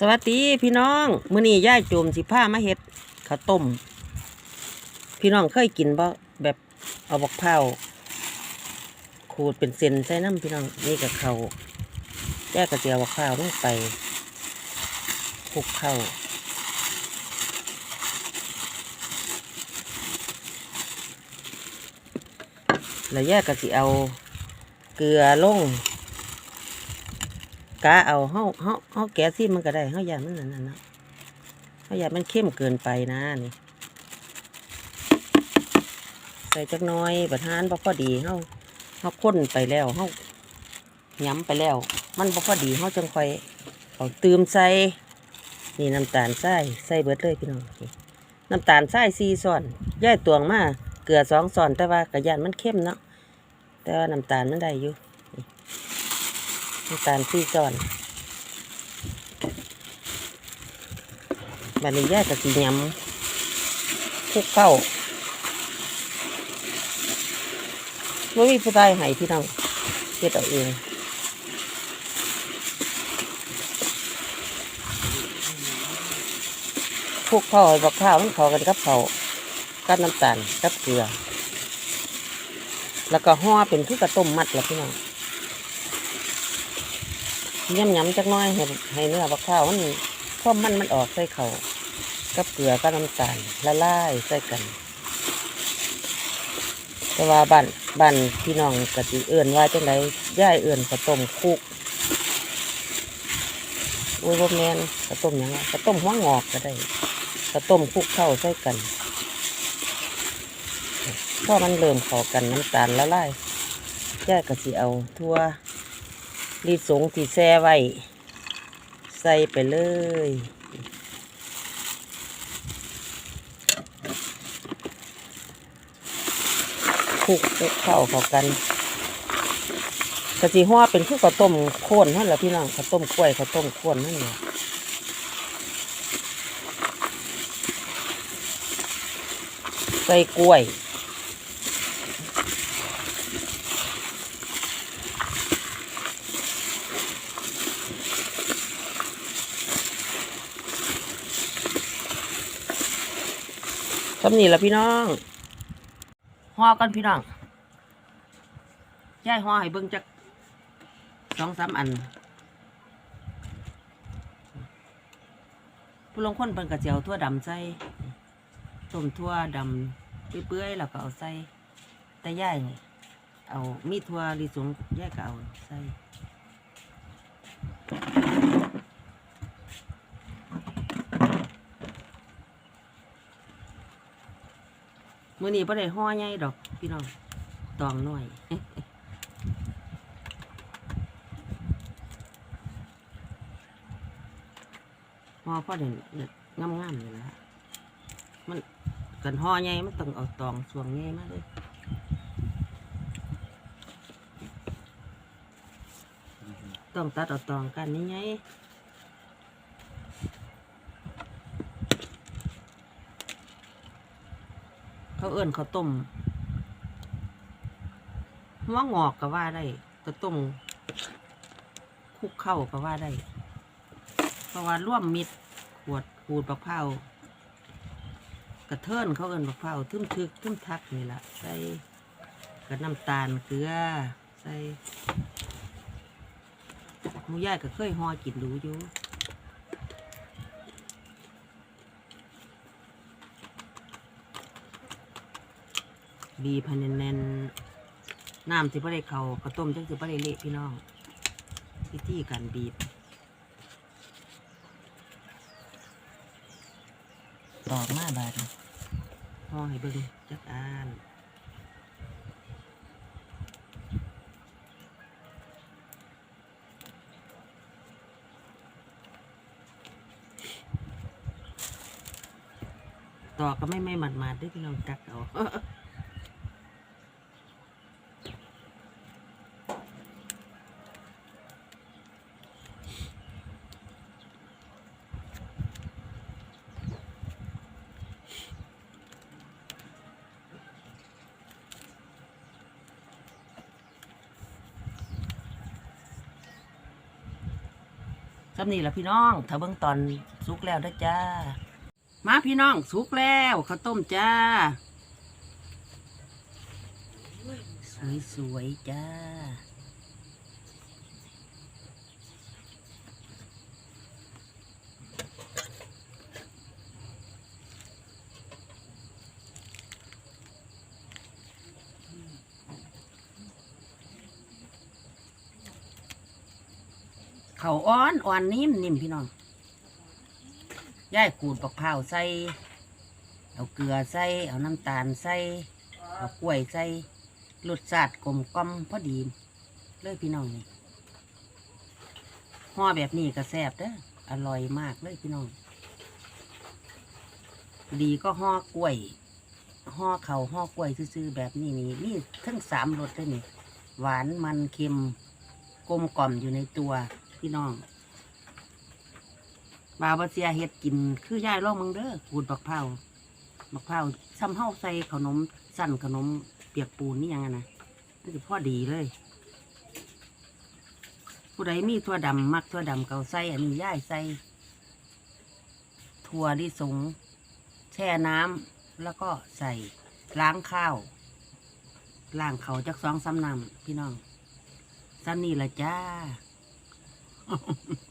สวัสดีพี่น้องมื้อนี้ย่ายโจมสิผ้ามาเฮ็ดข้าวต้ม พี่น้องเคยกินบ่แบบเอาบักเผาขูดเป็นเส้นใส่น้ำพี่น้องนี่กับเขาวแย่กระเจียวบักเผาลงไปคลุกเข้าแล้วแยกกระสิเอาเกลือลง กะเอาเฮาเฮาเฮาแกะซิมันก็ได้เฮาอย่ามันนั่นน่ะเฮาอย่ามันเข้มเกินไปนะนี่ใส่จักน้อยประทานบ่พอดีเฮาเฮาข้นไปแล้วเฮาย้ำไปแล้ว มันบ่พอดีเฮาจังค่อยเอาตืมใส่นี่น้ำตาลทรายใส่เบิดเลยพี่น้องน้ำตาลทรายสี่ส่อนย่ายตวงมาเกลือสองส่อนแต่ว่ากระยานมันเข้มเนาะแต่ว่าน้ำตาลมันได้อยู่ น้ำตาลสี่ช้อนบัดนี้ย่าจะสีย้ำคุกเข้าไม่มีผู้ใดให้พี่น้องเฮ็ดเอาเองคุกเข้าบักข้าวมันเข้ากันกับเขากับน้ำตาลกับเกลือ แล้วก็ห่อเป็นคือกระต้มมัดแล้วพี่น้อง ย้ำย้ำๆจักน้อยให้ให้เนื้อบักข้าวมันพอมันมันออกใส่เขาวกับเกลือกับน้ำตาลละลายใส่กัน แต่ว่าบ้านบ้านพี่น้องกะติเอื่นว่าจังไดย่ายเอื่นกระต้มคุกโอ้ยบ่แมนกระต้มยังวะกระต้มหัวงอกก็ได้กระต้มคุกเข้าใส่กันพอมันเริ่มเข้ากันน้ำตาลละลายย่ายก็สิเอาทั่ว รีสงที่แช่ไว้ ใส่ไปเลย คลุกเข้าเข้ากันกะจีห่อเป็นคือข้าวต้มโคนนั่นแหละพี่น้องข้าวต้มกล้วยข้าวต้มโคนนั่นแหละใส่กล้วย สำนี่ละพี่น้องห่อกันพี่น้องย่ายห่อให้เบิ่งจักสองสามอัน ผู้ลงคนเป็นกระเจียวทั่วดำใส่ต้มทั่วดำเปื่อยๆแล้วก็เอาใส่แต่ย่ายเอามีทั่วลิสงย่ายก็เอาใส่ มื่อนี้ไ่ได้ห่อใหญ่ดอก พี่น้องตองน้อยห่อพอเด่นงามงามๆเลยนะฮะมันกันห่อใหญ่มันต้องเอาตองสวงใหญ่มากเลยต้องตัดเอาตองกันนี้ไง เขาเอื้นเขาวต้มหัวงอกก็ว่าได้ก็ต้มคลุกเข้าก็ว่าได้ เพราะว่าร่วมมิดขวดขูดบักเผากระเทินเขาเอินบักเผาทึมทึกทึมทักนี่แหละใส่กระน้ำตาลเกลือใส่มูย่ายก็เคยห่อกินดูอยู่ บีบให้แน่นๆน้ำสิบ่ได้เขากระต้มจังสิบ่ได้เละพี่น้องวิธีการบีบตอกมาบาดนี้ห่อให้เบิ่งจักอันตอกก็ไม่ไม่หมัดมาดๆเด้วยพี่น้องกักเอา สำนี่ละพี่น้อง ถ้าเบื้องตอนสุกแล้วนะจ้า มาพี่น้องสุกแล้วข้าวต้มจ้า สวยๆจ้า เขาวอ่อนอ่อนนิ่มนิ่มพี่น้องย่ายขูดบักพร้าใส่ เอาเกลือใส่ เอาน้ำตาลใส่ เอากล้วยใส่รสชาติกลมกล่อมพอดี เลยพี่น้องนี่ห่อแบบนี้ก็แซ่บเด้ออร่อยมากเลยพี่น้อง ดีก็ห่อกล้วยห่อเขาห่อกล้วยซื่อๆแบบนี้นี่มีทั้งสามรสเลยนี่หวานมันเค็มกลมกล่อมอยู่ในตัว พี่น้องบาวบาเซียเฮ็ดกิน คือย่ายล่องมึงเด้อขูดบักเผาบักเผาซ้ำเฮาใส่ขนมสั้นขนมเปียกปูนนี่ยังไงนะนี่คือพ่อดีเลย ผู้ใดมีถั่วดำมักถั่วดำเกาใส่อันนี้ย่ายใส่ถั่วลิสงแช่น้ำแล้วก็ใส่ล้างข้าวล้างเขาจากสองสามน้ำพี่น้องซ้ำนี่ละจ้า down.